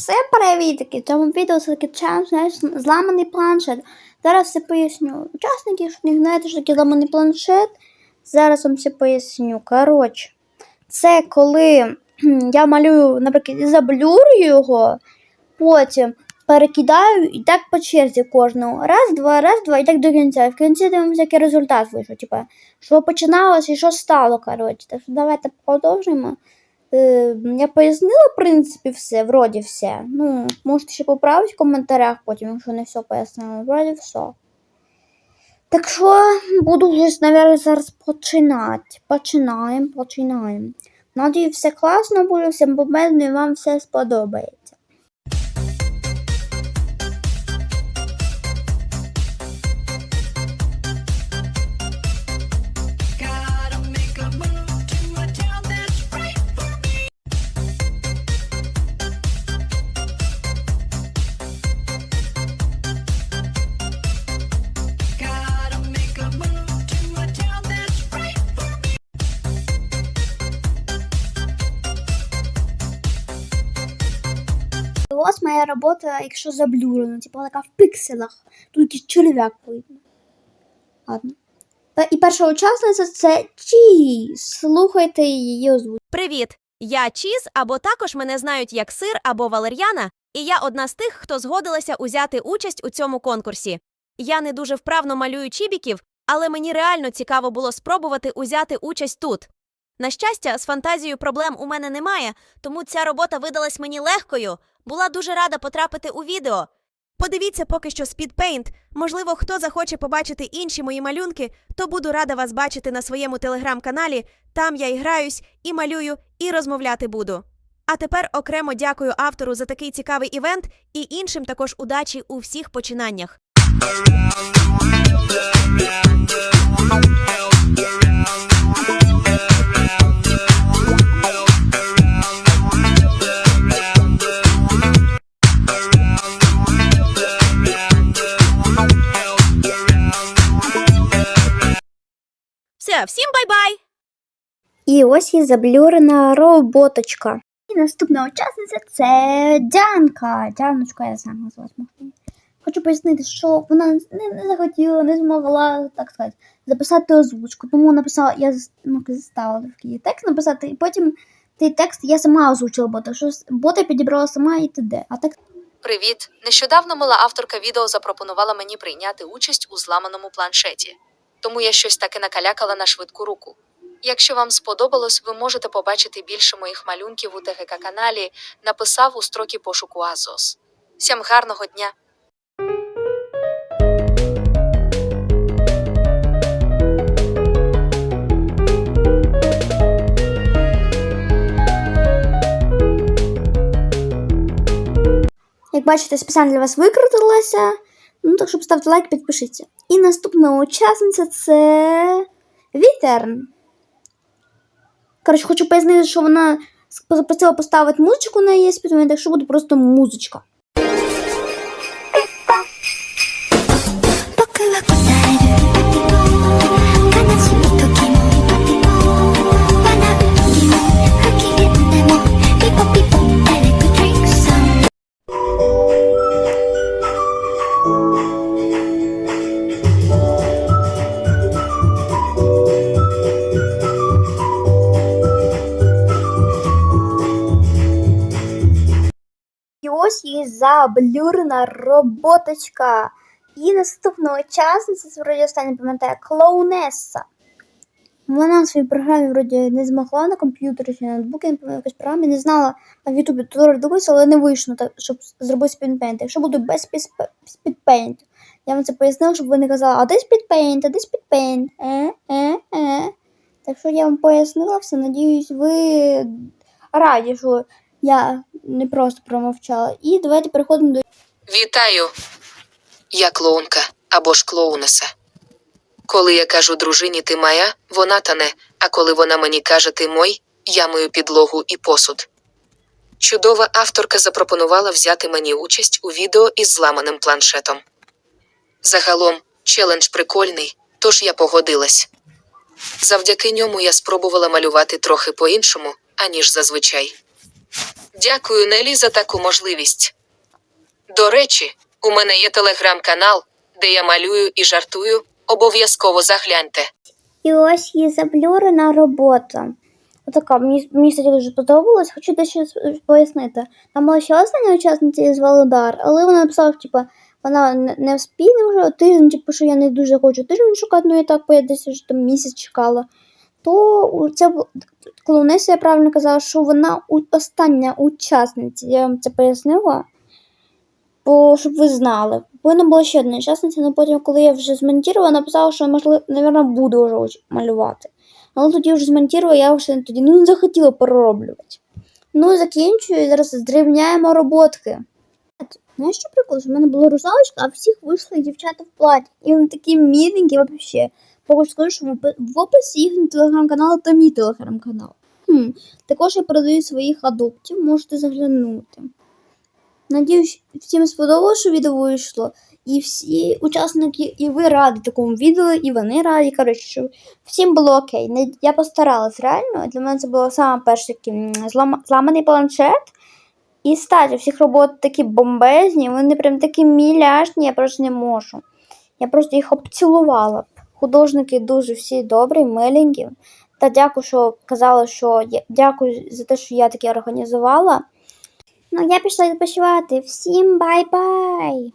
Все перевірки. В цьому відео челендж, зламаний планшет. Зараз все поясню. Учасники, що не знаєте, що таке зламаний планшет. Зараз вам все поясню. Коротше, це коли я малюю, наприклад, і заблюрю його, потім перекидаю і так по черзі кожного. Раз, два, раз, два, і так до кінця. В кінці дивимося, який результат вийшов. Типа, що починалося і що стало, коротше. Так що давайте продовжуємо. Е, я пояснила, в принципі, все, вроді все. Ну, можете ще поправити в коментарях потім, якщо не все пояснила. Вроді все. Так що буду вже, мабуть, зараз починати. Починаємо, починаємо. Надію, все класно буде, всім бомбезно і вам все сподобається. Ось моя робота, якщо заблюрена, типу така в пікселах. Тут якийсь черв'як видно. Ладно. І перша учасниця це Чі. Слухайте її озвучку. Привіт! Я Чіз, або також мене знають як сир або Валер'яна, і я одна з тих, хто згодилася узяти участь у цьому конкурсі. Я не дуже вправно малюю чібіків, але мені реально цікаво було спробувати узяти участь тут. На щастя, з фантазією проблем у мене немає, тому ця робота видалась мені легкою. Була дуже рада потрапити у відео. Подивіться поки що Speedpaint. Можливо, хто захоче побачити інші мої малюнки, то буду рада вас бачити на своєму телеграм-каналі. Там я і граюсь, і малюю, і розмовляти буду. А тепер окремо дякую автору за такий цікавий івент і іншим також удачі у всіх починаннях. Все, всім бай-бай! І ось є заблюрена роботочка. І наступна учасниця це Дянка. Дяночка, я сам назвати можу. Хочу пояснити, що вона не, не захотіла, не змогла, так сказати, записати озвучку. Тому написала, я ну, заставила такий текст написати, і потім цей текст я сама озвучила бота. Що бота підібрала сама і т.д. А так Привіт! Нещодавно мила авторка відео запропонувала мені прийняти участь у зламаному планшеті. Тому я щось таки накалякала на швидку руку. Якщо вам сподобалось, ви можете побачити більше моїх малюнків у ТГК каналі, написав у строкі пошуку Азос. Всім гарного дня! Як бачите, спеціально для вас викрутилася. Ну, так що поставте лайк, підпишіться. І наступна учасниця це Вітерн. Коротше, хочу пояснити, що вона попросила поставити музичку на її співання, так що буде просто музичка. Ось її заблюрена роботочка. І наступна учасниця, це вроді пам'ятаю, клоунеса. Вона в своїй програмі вроді не змогла на комп'ютері чи на ноутбуці, не пам'ятаю, якась програмі, не знала на Ютубі туторіал дивитися, але не вийшло, так, щоб зробити спідпейнт. Якщо буду без спідпейнту, я вам це пояснила, щоб ви не казали, а де спідпейнт, а де спідпейнт? Е, е, е. Так що я вам пояснила все, надіюсь, ви раді, що я не просто промовчала. І давайте переходимо до Вітаю! Я клоунка або ж клоунеса. Коли я кажу дружині ти моя, вона тане, а коли вона мені каже ти мой, я мию підлогу і посуд. Чудова авторка запропонувала взяти мені участь у відео із зламаним планшетом. Загалом, челендж прикольний, тож я погодилась. Завдяки ньому я спробувала малювати трохи по-іншому, аніж зазвичай. Дякую, Нелі, за таку можливість. До речі, у мене є телеграм-канал, де я малюю і жартую. Обов'язково загляньте. І ось її заблюрена робота. Отака, мені, мені дуже подобалось. Хочу дещо пояснити. Там була ще остання учасниця із Володар, але вона написала, що типа, вона не, не вспіє вже тиждень, типу, що я не дуже хочу тиждень шукати, ну і так, я вже там місяць чекала. То це клоунеса, я правильно казала, що вона остання учасниця. Я вам це пояснила. Бо щоб ви знали. Повинна була ще одна учасниця, але потім, коли я вже змонтувала, написала, що можливо, напевно, буду вже малювати. Але тоді вже змонтувала, я вже тоді ну, не захотіла перероблювати. Ну, закінчую, і зараз зрівняємо роботки. Знаєш, що прикол? Що в мене була русалочка, а всіх вийшли дівчата в платі. І вони такі міленькі взагалі. Поки скажу, що в описі їхнього телеграм-каналу та мій телеграм-канал. Хм. Також я продаю своїх адоптів, можете заглянути. Надіюсь, всім сподобалося, що відео вийшло. І всі учасники, і ви раді такому відео, і вони раді. Коротше, всім було окей. Я постаралась реально. Для мене це було саме перше злама- зламаний планшет. І статі, всіх робот такі бомбезні, вони прям такі міляшні, я просто не можу. Я просто їх обцілувала. Художники дуже всі добрі, миленькі. Та дякую, що казали, що я дякую за те, що я таке організувала. Ну, я пішла відпочивати. Всім бай-бай!